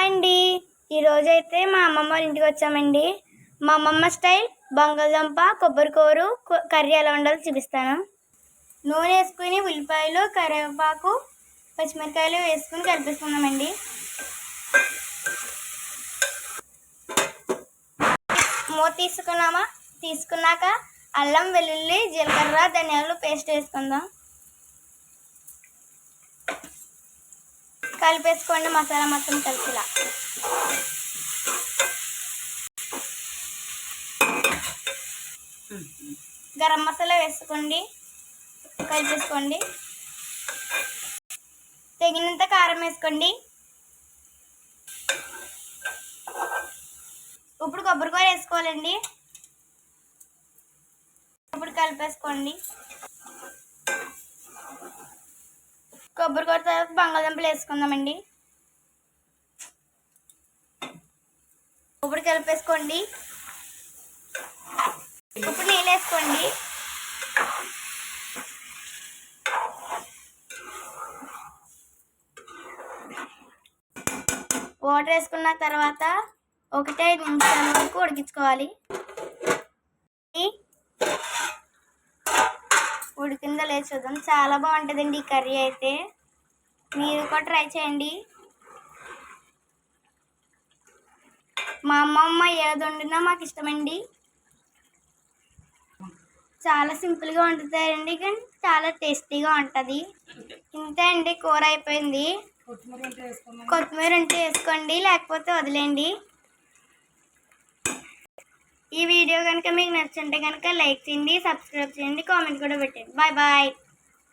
Hi అండి ఈరోజైతే మా అమ్మమ్మ వాళ్ళ ఇంటికి వచ్చామండి. మా అమ్మమ్మ స్టైల్ బంగాళదుంప కొబ్బరికూరు కు- కర్రీ ఎలా ఉండాలో చూపిస్తాను. నూనె వేసుకుని ఉల్లిపాయలు కరివేపాకు పచ్చిమిరకాయలు వేసుకుని కలిపేసుకున్నామండి మూత తీసుకున్నామా? తీసుకున్నాక అల్లం వెల్లుల్లి జీలకర్ర ధనియాలు పేస్ట్ వేసుకుందాం. కలిపేసుకోండి మసాలా మొత్తం కలిసిలా. గరం మసాలా వేసుకోండి కలిపేసుకోండి. తగినంత కారం వేసుకోండి. ఇప్పుడు కొబ్బరికూర వేసుకోవాలండి. ఇప్పుడు కలిపేసుకోండి. కొబ్బరికూర తర్వాత బంగాళదుంపలు వేసుకుందామండి. ఇప్పుడు కలిపేసుకోండి ఇప్పుడు నీళ్ళు వేసుకోండి. వాటర్ వేసుకున్న తర్వాత ఒకటే నిమిషాల వరకు ఉడికించుకోవాలి. ఉడికిందో లేదు చూద్దాం. చాలా బాగుంటుందండి ఈ కర్రీ అయితే. మీరు కూడా ట్రై చేయండి. మా అమ్మమ్మ ఏది వండినా మాకు ఇష్టమండి. చాలా సింపుల్గా వండుతారండి కానీ చాలా టేస్టీగా ఉంటుంది. ఇంతే అండి కూర అయిపోయింది. కొత్తిమీర ఉంటే వేసుకోండి లేకపోతే వదిలేండి ఈ వీడియో కనుక మీకు నచ్చుంటే కనుక లైక్ చేయండి సబ్స్క్రైబ్ చేయండి కామెంట్ కూడా పెట్టండి. Bye bye